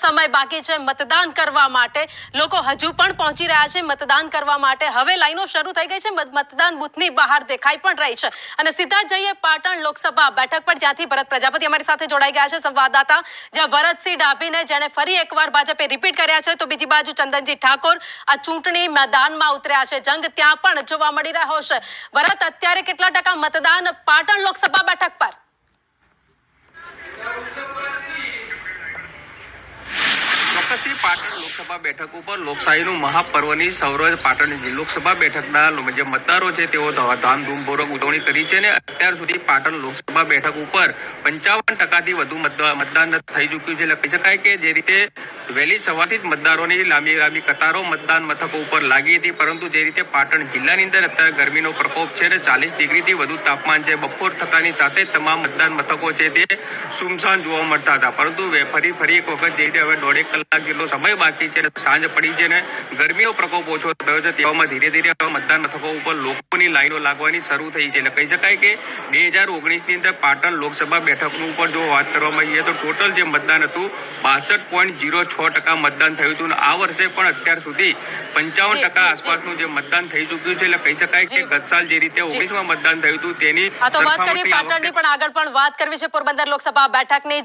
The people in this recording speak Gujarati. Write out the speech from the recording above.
સમય બાકી છે મતદાન કરવા માટે. લોકો હજુ પણ પહોંચી રહ્યા છે મતદાન કરવા માટે. હવે લાઈનો શરૂ થઈ ગઈ છે. મતદાન બૂથની બહાર દેખાઈ પણ રહી છે. અને સીધા જઈએ પાટણ લોકસભા બેઠક પર, જ્યાંથી ભરત પ્રજાપતિ અમારી સાથે જોડાઈ ગયા છે, સંવાદદાતા. જ્યાં ભરતસિંહ ડાભીને જેણે ફરી એકવાર ભાજપે રિપીટ કર્યા છે, તો બીજી બાજુ ચંદનજી ઠાકોર આ ચૂંટણી મેદાનમાં ઉતર્યા છે. જંગ ત્યાં પણ જોવા મળી રહ્યો છે. ભરત, અત્યારે કેટલા ટકા મતદાન પાટણ લોકસભા બેઠક પર? ચોક્કસથી પાટણ લોકસભા બેઠક ઉપર લોકશાહીનું મહાપર્વની સૌરજ પાટણ લોકસભા બેઠકના જે મતદારો છે, તેઓ ધામધૂમપૂર્વક ઉજવણી કરી છે અને અત્યાર સુધી પાટણ લોકસભા બેઠક ઉપર પંચાવન ટકાથી વધુ મતદા- મતદાન થઈ ચૂક્યું છે. કહી શકાય કે જે રીતે વહેલી સવારથી જ મતદારોની લાંબી લાંબી કતારો મતદાન મથકો ઉપર લાગી હતી, પરંતુ જે રીતે પાટણ જિલ્લાની અંદર અત્યારે ગરમીનો પ્રકોપ છે અને ચાલીસ ડિગ્રીથી વધુ તાપમાન છે, બપોર થતાની સાથે તમામ મતદાન મથકો છે તે સુમસાન જોવા મળતા હતા. પરંતુ ફરી ફરી એક વખત જે રીતે હવે દોઢેક કલાક જેટલો સમય બાકી છે સાંજ પડી છે અને ગરમીનો પ્રકોપ ઓછો થયો છે, તેવામાં ધીરે ધીરે હવે મતદાન મથકો ઉપર લોકોની લાઈનો લાગવાની શરૂ થઈ છે. એટલે કહી શકાય કે બે હજાર ઓગણીસની અંદર પાટણ લોકસભા બેઠકનું ઉપર જો વાત કરવામાં આવીએ તો ટોટલ જે મતદાન હતું, બાસઠ પોઈન્ટ જીરો છ ટકા મતદાન થયું હતું આ વર્ષે પણ અત્યાર સુધી પંચાવન ટકા આસપાસનું જે. મતદાન થઈ ચુક્યું છે એટલે કહી શકાય કે. ગત સાલ જે રીતે ઓગણીસમાં મતદાન થયું હતું તેની વાત પાટણની પણ આગળ પણ વાત કરવી છે પોરબંદર લોકસભા બેઠકની.